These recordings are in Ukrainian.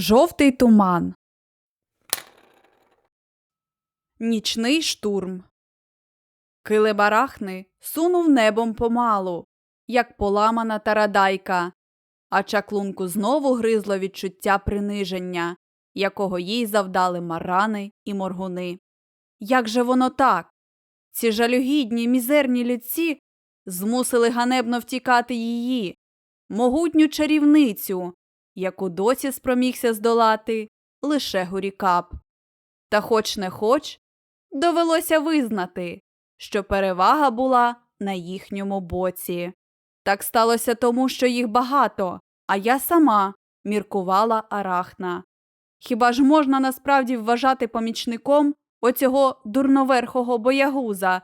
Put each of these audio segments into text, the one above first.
Жовтий туман. Нічний штурм. Килибарахни сунув небом помалу, як поламана тарадайка, а чаклунку знову гризло відчуття приниження, якого їй завдали марани і моргуни. Як же воно так? Ці жалюгідні мізерні людці змусили ганебно втікати її, могутню чарівницю, яку досі спромігся здолати лише Гурікап. Та хоч не хоч, довелося визнати, що перевага була на їхньому боці. Так сталося тому, що їх багато, а я сама міркувала арахна. Хіба ж можна насправді вважати помічником оцього дурноверхого боягуза,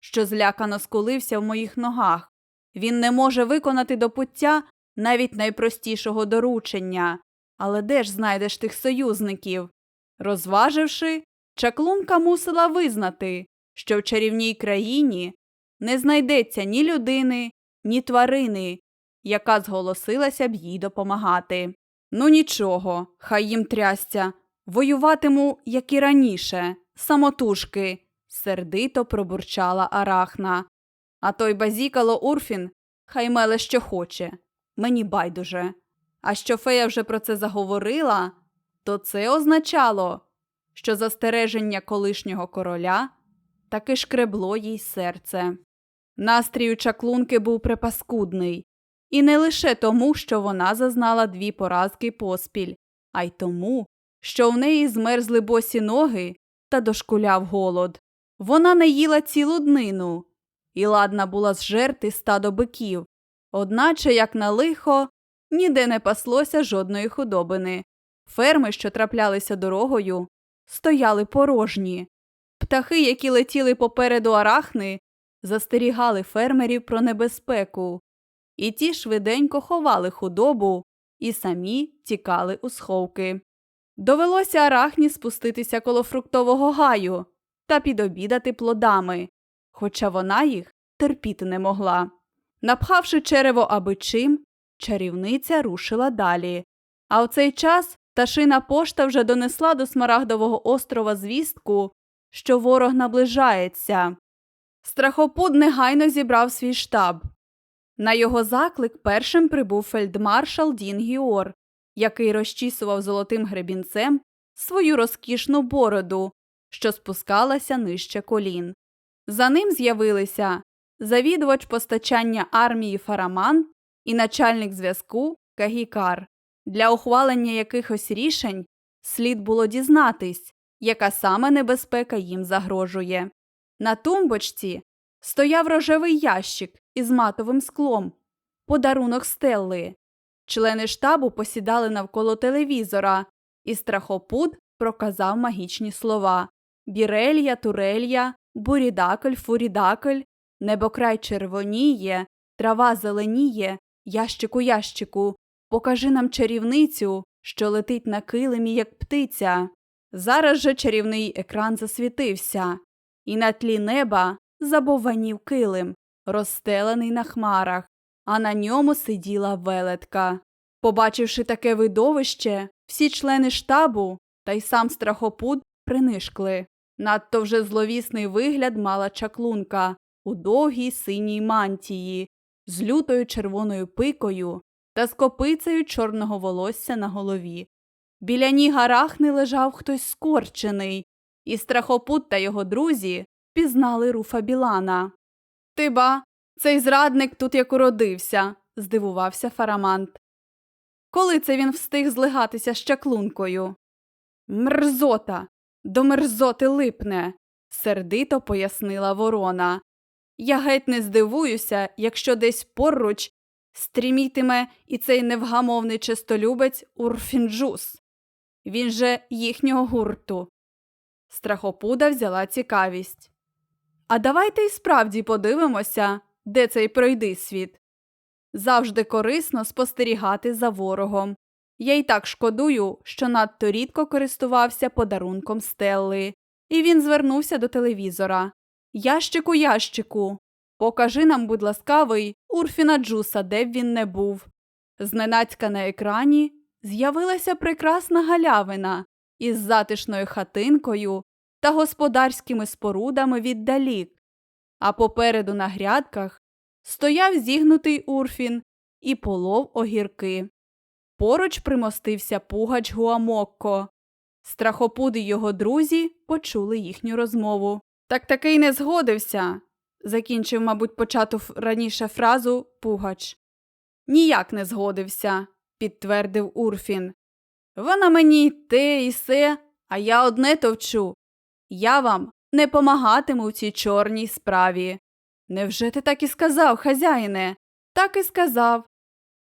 що злякано скулився в моїх ногах? Він не може виконати до пуття навіть найпростішого доручення. Але де ж знайдеш тих союзників? Розваживши, чаклунка мусила визнати, що в чарівній країні не знайдеться ні людини, ні тварини, яка зголосилася б їй допомагати. Ну нічого, хай їм трясця, воюватиму, як і раніше, самотужки, сердито пробурчала арахна. А той базікало Урфін хай меле що хоче. Мені байдуже. А що фея вже про це заговорила, то це означало, що застереження колишнього короля таки шкребло їй серце. Настрій у чаклунки був припаскудний, і не лише тому, що вона зазнала дві поразки поспіль, а й тому, що в неї змерзли босі ноги та дошкуляв голод. Вона не їла цілу днину і ладна була зжерти стадо биків, одначе, як на лихо, ніде не паслося жодної худобини. Ферми, що траплялися дорогою, стояли порожні. Птахи, які летіли попереду арахни, застерігали фермерів про небезпеку, і ті швиденько ховали худобу і самі тікали у сховки. Довелося арахні спуститися коло фруктового гаю та підобідати плодами, хоча вона їх терпіти не могла. Напхавши черево аби чим, чарівниця рушила далі. А в цей час пташина пошта вже донесла до Смарагдового острова звістку, що ворог наближається. Страхопуд негайно зібрав свій штаб. На його заклик першим прибув фельдмаршал Дін Гіор, який розчісував золотим гребінцем свою розкішну бороду, що спускалася нижче колін. За ним з'явилися завідувач постачання армії Фараман і начальник зв'язку Кагікар, для ухвалення якихось рішень слід було дізнатись, яка саме небезпека їм загрожує. На тумбочці стояв рожевий ящик із матовим склом, подарунок Стелли. Члени штабу посідали навколо телевізора, і страхопуд проказав магічні слова Бірелья, Турелья, Бурідакль, Фурідакль, небокрай червоніє, трава зеленіє, ящику, ящику, покажи нам чарівницю, що летить на килимі, як птиця. Зараз же чарівний екран засвітився, і на тлі неба забованів килим, розстелений на хмарах, а на ньому сиділа велетка. Побачивши таке видовище, всі члени штабу та й сам страхопуд принишкли. Надто вже зловісний вигляд мала чаклунка у довгій синій мантії, з лютою червоною пикою та з копицею чорного волосся на голові. Біля ніг арахни лежав хтось скорчений, і страхопут та його друзі пізнали руфа Білана. Ти ба, цей зрадник тут як уродився, здивувався Фарамант. Коли це він встиг злигатися з чаклункою? Мерзота, до мерзоти липне, сердито пояснила ворона. Я геть не здивуюся, якщо десь поруч стрімітиме і цей невгамовний чистолюбець Урфінджус. Він же їхнього гурту. Страхопуда взяла цікавість. А давайте й справді подивимося, де цей пройди світ. Завжди корисно спостерігати за ворогом. Я й так шкодую, що надто рідко користувався подарунком Стелли, і він звернувся до телевізора. Ящику, ящику, покажи нам, будь ласкавий, Урфіна Джуса, де б він не був. Зненацька на екрані з'явилася прекрасна галявина із затишною хатинкою та господарськими спорудами віддалік, а попереду на грядках стояв зігнутий урфін і полов огірки. Поруч примостився пугач Гуамокко. Страхопуди його друзі почули їхню розмову. Так таки й не згодився, закінчив, мабуть, почату раніше фразу Пугач. Ніяк не згодився, підтвердив Урфін. Вона мені й те і се, а я одне товчу. Я вам не помагатиму в цій чорній справі. Невже ти так і сказав, хазяїне? Так і сказав.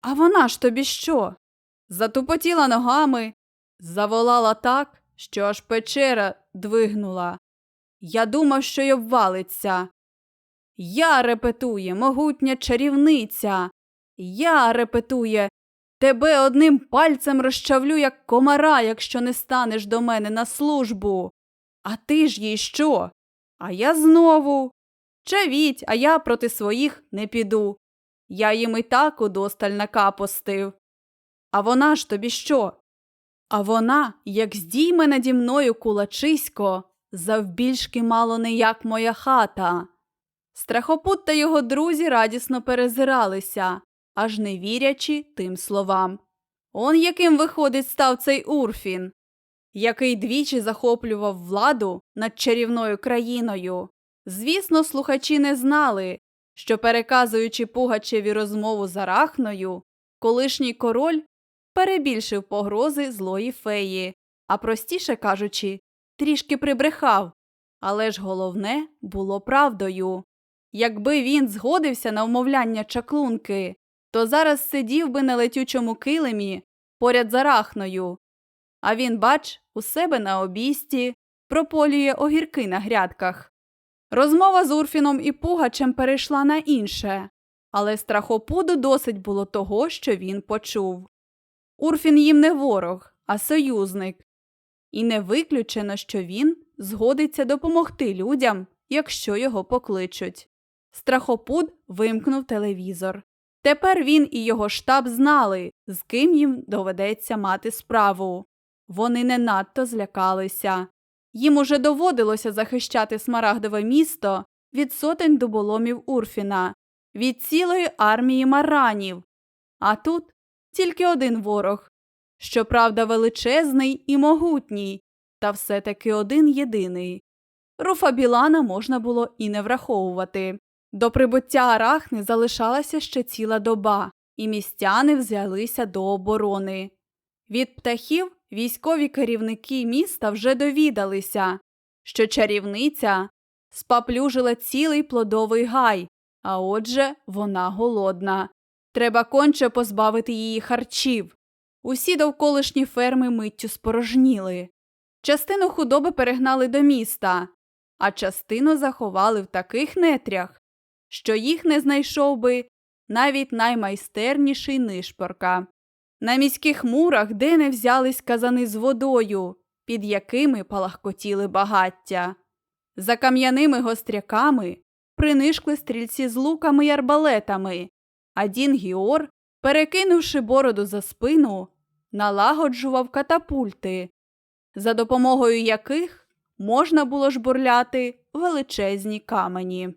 А вона ж тобі що? Затупотіла ногами, заволала так, що аж печера двигнула. Я думав, що й обвалиться. Я репетує, могутня чарівниця. Я репетує, тебе одним пальцем розчавлю, як комара, якщо не станеш до мене на службу. А ти ж їй що? А я знову. Чавіть, а я проти своїх не піду. Я їм і так удосталь накапостив. А вона ж тобі що? А вона, як здійме наді мною кулачисько, завбільшки мало не як моя хата. Страхопут та його друзі радісно перезиралися, аж не вірячи тим словам. Он яким виходить став цей Урфін, який двічі захоплював владу над чарівною країною. Звісно, слухачі не знали, що, переказуючи Пугачеві розмову з Арахною, колишній король перебільшив погрози злої феї, а простіше кажучи, трішки прибрехав. Але ж головне було правдою. Якби він згодився на вмовляння чаклунки, то зараз сидів би на летючому килимі поряд з Арахною. А він, бач, у себе на обісті прополює огірки на грядках. Розмова з Урфіном і Пугачем перейшла на інше, але страхопуду досить було того, що він почув. Урфін їм не ворог, а союзник. І не виключено, що він згодиться допомогти людям, якщо його покличуть. Страхопуд вимкнув телевізор. Тепер він і його штаб знали, з ким їм доведеться мати справу. Вони не надто злякалися. Їм уже доводилося захищати смарагдове місто від сотень дуболомів Урфіна, від цілої армії маранів. А тут тільки один ворог, щоправда, величезний і могутній, та все-таки один єдиний. Руфа Білана можна було і не враховувати. До прибуття Арахни залишалася ще ціла доба, і містяни взялися до оборони. Від птахів військові керівники міста вже довідалися, що чарівниця спаплюжила цілий плодовий гай, а отже, вона голодна. Треба конче позбавити її харчів. Усі довколишні ферми миттю спорожніли. Частину худоби перегнали до міста, а частину заховали в таких нетрях, що їх не знайшов би навіть наймайстерніший нишпорка. На міських мурах де не взялись казани з водою, під якими палахкотіли багаття. За кам'яними гостряками принишкли стрільці з луками й арбалетами, а Дін Гіор, перекинувши бороду за спину, налагоджував катапульти, за допомогою яких можна було жбурляти величезні камені.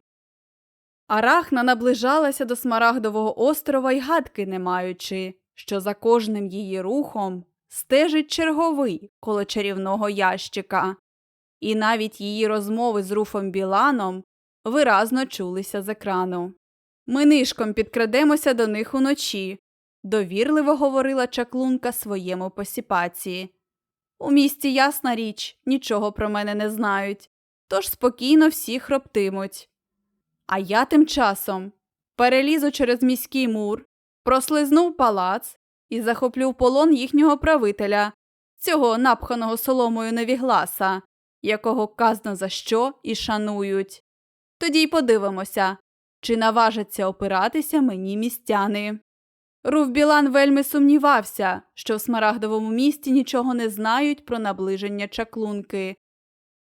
Арахна наближалася до Смарагдового острова й гадки не маючи, що за кожним її рухом стежить черговий коло чарівного ящика. І навіть її розмови з Руфом Біланом виразно чулися з екрану. Ми нишком підкрадемося до них уночі, довірливо говорила чаклунка своєму посіпаці. У місті, ясна річ, нічого про мене не знають, тож спокійно всі хроптимуть. А я тим часом перелізу через міський мур, прослизнув палац і захоплю в полон їхнього правителя, цього напханого соломою невігласа, якого казно за що і шанують. Тоді й подивимося, чи наважаться опиратися мені містяни. Руф Білан вельми сумнівався, що в смарагдовому місті нічого не знають про наближення чаклунки,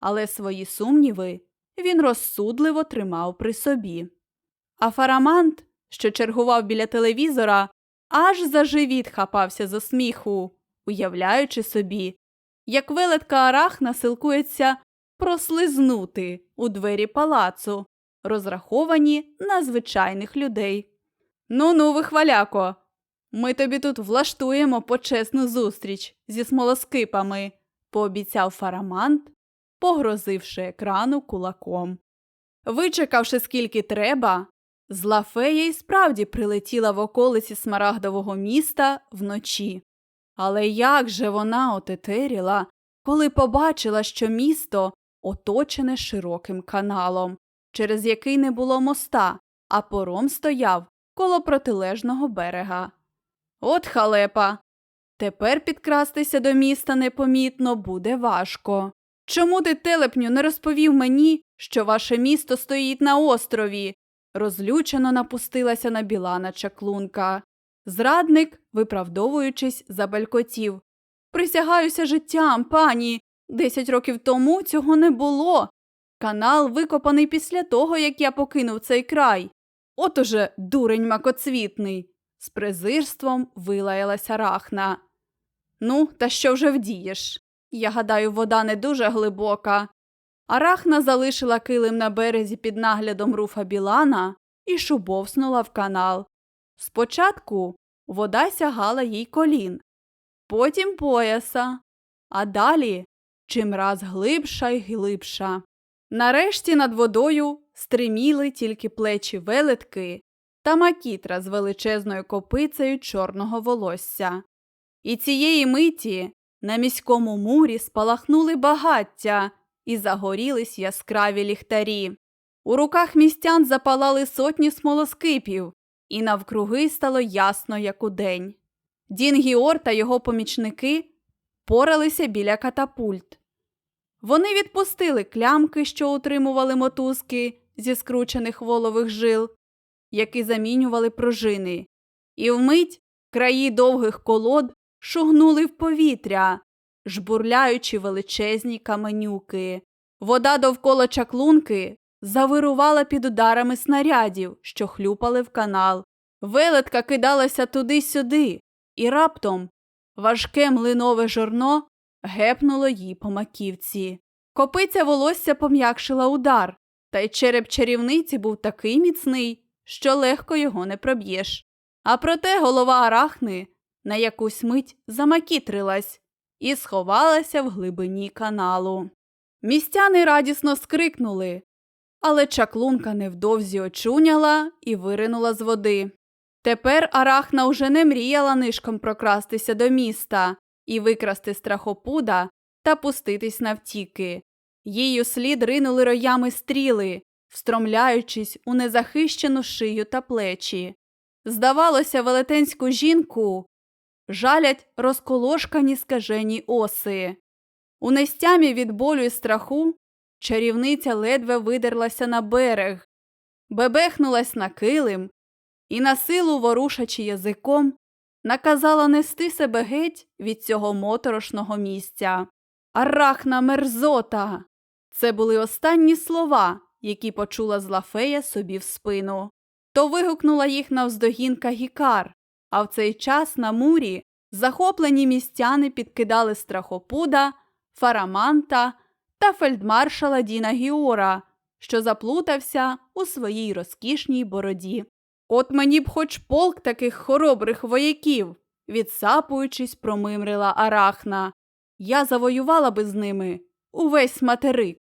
але свої сумніви він розсудливо тримав при собі. А Фарамант, що чергував біля телевізора, аж за живіт хапався за сміху. уявляючи собі, як велетка Арахна силкується прослизнути у двері палацу, розраховані на звичайних людей. Ну ну, вихваляко, ми тобі тут влаштуємо почесну зустріч зі смолоскипами, пообіцяв Фарамант, погрозивши екрану кулаком. Вичекавши скільки треба, зла фея й справді прилетіла в околиці смарагдового міста вночі. Але як же вона отетеріла, коли побачила, що місто оточене широким каналом, через який не було моста, а пором стояв коло протилежного берега. От халепа. Тепер підкрастися до міста непомітно буде важко. Чому ти, телепню, не розповів мені, що ваше місто стоїть на острові? Розлючено напустилася на Білана чаклунка. Зрадник, виправдовуючись, забелькотів. Присягаюся життям, пані. Десять років тому цього не було. Канал викопаний після того, як я покинув цей край. От уже дурень макоцвітний. З презирством вилаялася рахна. Ну, та що вже вдієш? Я гадаю, вода не дуже глибока. Арахна залишила килим на березі під наглядом руфа Білана і шубовснула в канал. Спочатку вода сягала їй колін, потім пояса, а далі чимраз глибша й глибша. Нарешті над водою стриміли тільки плечі велетки та макітра з величезною копицею чорного волосся. І цієї миті на міському мурі спалахнули багаття і загорілись яскраві ліхтарі. У руках містян запалали сотні смолоскипів, і навкруги стало ясно, як удень. Дін Гіор та його помічники поралися біля катапульт. Вони відпустили клямки, що утримували мотузки зі скручених волових жил, які замінювали пружини, і вмить краї довгих колод шугнули в повітря, жбурляючи величезні каменюки. Вода довкола чаклунки завирувала під ударами снарядів, що хлюпали в канал. Велетка кидалася туди-сюди, і раптом важке млинове жорно гепнуло їй по маківці. Копиця волосся пом'якшила удар, та й череп чарівниці був такий міцний, що легко його не проб'єш. А проте голова арахни на якусь мить замакітрилась і сховалася в глибині каналу. Містяни радісно скрикнули, але чаклунка невдовзі очуняла і виринула з води. Тепер Арахна уже не мріяла нишком прокрастися до міста і викрасти страхопуда та пуститись навтіки. У слід ринули роями стріли, встромляючись у незахищену шию та плечі. Здавалося, велетенську жінку жалять розколошкані скажені оси. У нестямі від болю і страху чарівниця ледве видерлася на берег, бебехнулась на килим і, на силу ворушачи язиком, наказала нести себе геть від цього моторошного місця. Арахна мерзота! Це були останні слова, які почула злафея собі в спину. То вигукнула їх навздогін Кагікар, а в цей час на мурі захоплені містяни підкидали страхопуда, фараманта та фельдмаршала Діна Гіора, що заплутався у своїй розкішній бороді. От мені б хоч полк таких хоробрих вояків, відсапуючись, промимрила Арахна. Я завоювала би з ними увесь материк.